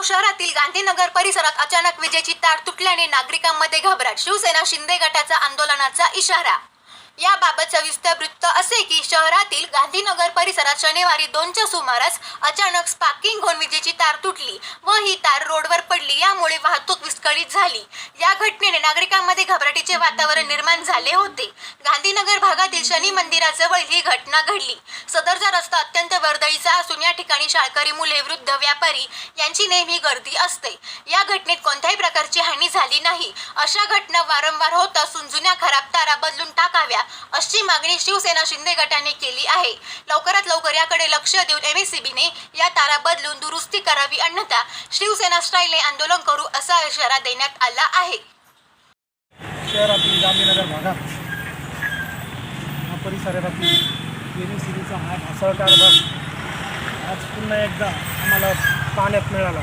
जळगाव शहरातील गांधीनगर परिसरात अचानक विजेची तार तुटल्याने नागरिकांमध्ये घबराट. शिवसेना शिंदे गटाचा आंदोलनाचा इशारा. याबाबत सविस्तर वृत्त असे की शहरातील गांधीनगर परिसरात शनिवारी दोनच्या सुमारास अचानक स्पार्किंग होऊन विजेची तार तुटली व ही तार रोडवर पडली. यामुळे वाहतूक विस्कळीत झाली. या घटनेने नागरिकांमध्ये घबराटीचे वातावरण निर्माण झाले होते. गांधीनगर भागातील शनी मंदिराजवळ ही घटना घडली. सदरचा रस्ता अत्यंत वर्दळीचा असून या ठिकाणी शाळकरी मुले वृद्ध व्यापारी यांची नेहमी गर्दी असते. या घटनेत कोणत्याही प्रकारची हानी झाली नाही. अशा घटना वारंवार होत असून जुन्या खराब तारा बदलून टाकाव्या अशी मागणी शिवसेना शिंदे गटाने केली आहे. लवकरात लवकर याकडे लक्ष देऊन एमएससीबीने या तारा बदलून दुरुस्ती करावी अन्यथा शिवसेना स्टाईलने आंदोलन करू असा इशारा देण्यात आला आहे. शहरातील गांधीनगर भागात परिसरातील एम हा आज पुन्हा एकदा आम्हाला पाण्यात मिळाला.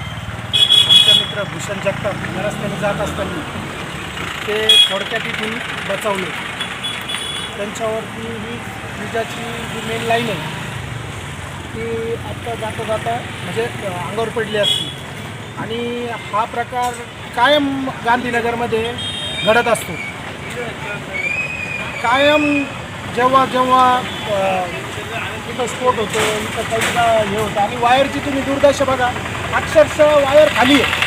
मित्र भूषण जगताप या रस्त्याने जात असताना ते थोडक्यात इथून बचावले. त्यांच्यावरती ही विजाची जी मेन लाईन आहे ती आत्ता जाता जाता म्हणजे अंगावर पडली असती. आणि हा प्रकार कायम गांधीनगरमध्ये घडत असतो. कायम जेव्हा जेव्हा तिथं इथं स्फोट होतो इथं काहीचा हे होतं. आणि वायरची तुम्ही दुर्दशा बघा अक्षरशः वायर खाली आहे.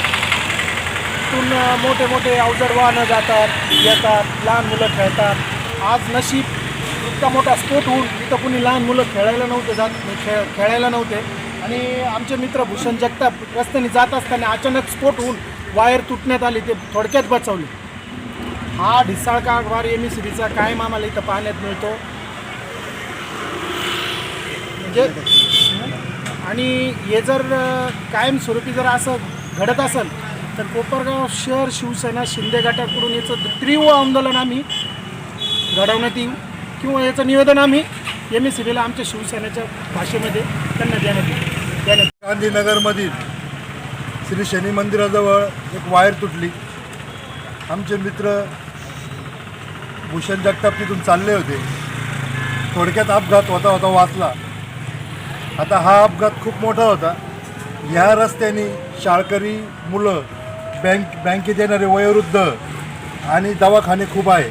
तिथून मोठे मोठे अवजड वाहनं जातात येतात लहान मुलं खेळतात. आज नशीब इतका मोठा स्फोट होऊन इथं कुणी लहान मुलं खेळायला नव्हते जात खेळ खेळायला नव्हते. आणि आमचे मित्र भूषण जगताप रस्त्याने जात असताना अचानक स्फोट होऊन वायर तुटण्यात आली ते थोडक्यात बचावले. हा ढिसाळ कारभार एम सी बीचा कायम आम्हाला इथं पाहण्यात मिळतो. म्हणजे आणि हे जर कायमस्वरूपी जर असं घडत असेल तर कोपरगाव शहर शिवसेना शिंदे गटाकडून याचं तीव्र आंदोलन आम्ही घडवण्यात येऊ किंवा याचं निवेदन आम्ही एम एस सी बीला आमच्या शिवसेनेच्या भाषेमध्ये त्यांना देण्यात येईल देण्यात गांधीनगरमधील श्री शनी मंदिराजवळ एक वायर तुटली. आमचे मित्र भूषण जगताप तिथून चालले होते. थोडक्यात अपघात होता होता वाचला. आता हा अपघात खूप मोठा होता. ह्या रस्त्याने शाळकरी मुलं बँक बँकेत येणारे वयोवृद्ध आणि दवाखाने खूप आहे.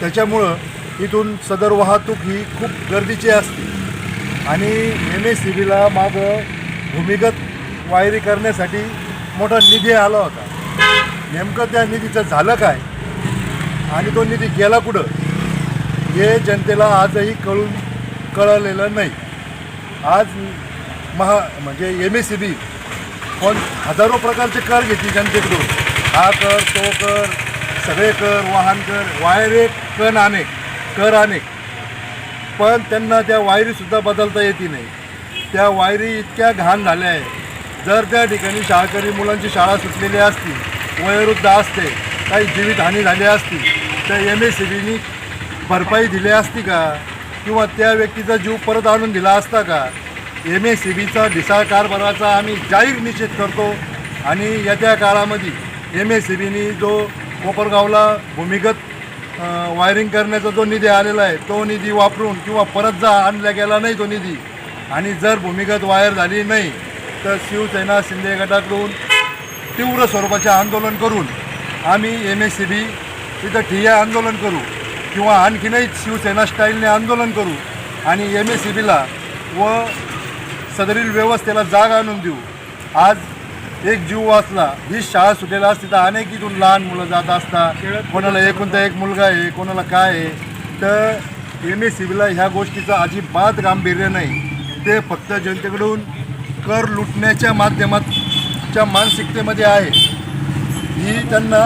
त्याच्यामुळं इथून सदर वाहतूक ही खूप गर्दीची असते. आणि एम एस सी बीला मागं भूमिगत वायरी करण्यासाठी मोठा निधी आला होता. नेमकं त्या निधीचं झालं काय? आणि तो निधी गेला कुठं? हे जनतेला आजही कळून कळलेलं नाही. आज महा म्हणजे एम एस सी बी कोण हजारो प्रकारचे कर घेतली जनतेकडून. हा कर तो कर सगळे कर वाहन कर वायर एक कण अनेक कर अनेक पण त्यांना त्या वायरीसुद्धा बदलता येते नाही. त्या वायरी इतक्या घाण झाल्या आहे जर त्या ठिकाणी शाळकरी मुलांची शाळा सुटलेली असती वयोवृद्ध असते काही जीवितहानी झाली असती तर एम एस सी बीनी भरपाई दिली असती का? किंवा त्या व्यक्तीचा जीव परत आणून दिला असता का? एम एस सी बीचा ढिसाळ कारभाराचा आम्ही जाहीर निषेध करतो आणि येत्या काळामध्ये एम एस सी बीनी जो कोपरगावला भूमिगत वायरिंग करण्याचा जो निधी आलेला आहे तो निधी वापरून किंवा परत जा आणला गेला नाही तो निधी. आणि जर भूमिगत वायर झाली नाही तर शिवसेना शिंदे गटाकडून तीव्र स्वरूपाचे आंदोलन करून आम्ही एम एस सी बी तिथं ठिय्या आंदोलन करू किंवा आणखीनही शिवसेना स्टाईलने आंदोलन करू आणि एम एस सी बीला व सदरील व्यवस्थेला जाग आणून देऊ. आज एक जीव वाचला. ही शाळा सुटेला असती तर अनेक इथून लहान मुलं जात असता. कोणाला एकोणता एक मुलगा आहे कोणाला काय आहे. तर एम एस सी बीला ह्या गोष्टीचं अजिबात गांभीर्य नाही. ते फक्त जनतेकडून कर लुटण्याच्या माध्यमातच्या मानसिकतेमध्ये आहे. ही त्यांना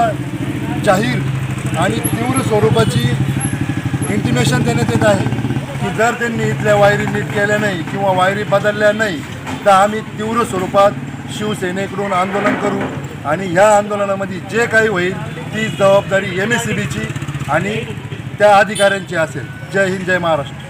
जाहीर आणि तीव्र स्वरूपाची इंटिमेशन देण्यात येत आहे. की जर त्यांनी इथल्या वायरी नीट केल्या नाही किंवा वायरी बदलल्या नाही तर आम्ही तीव्र स्वरूपात शिवसेनेकडून आंदोलन करू आणि ह्या आंदोलनामध्ये जे काही होईल ती जबाबदारी एम एस सी बीची आणि त्या अधिकाऱ्यांची असेल. जय हिंद जय महाराष्ट्र.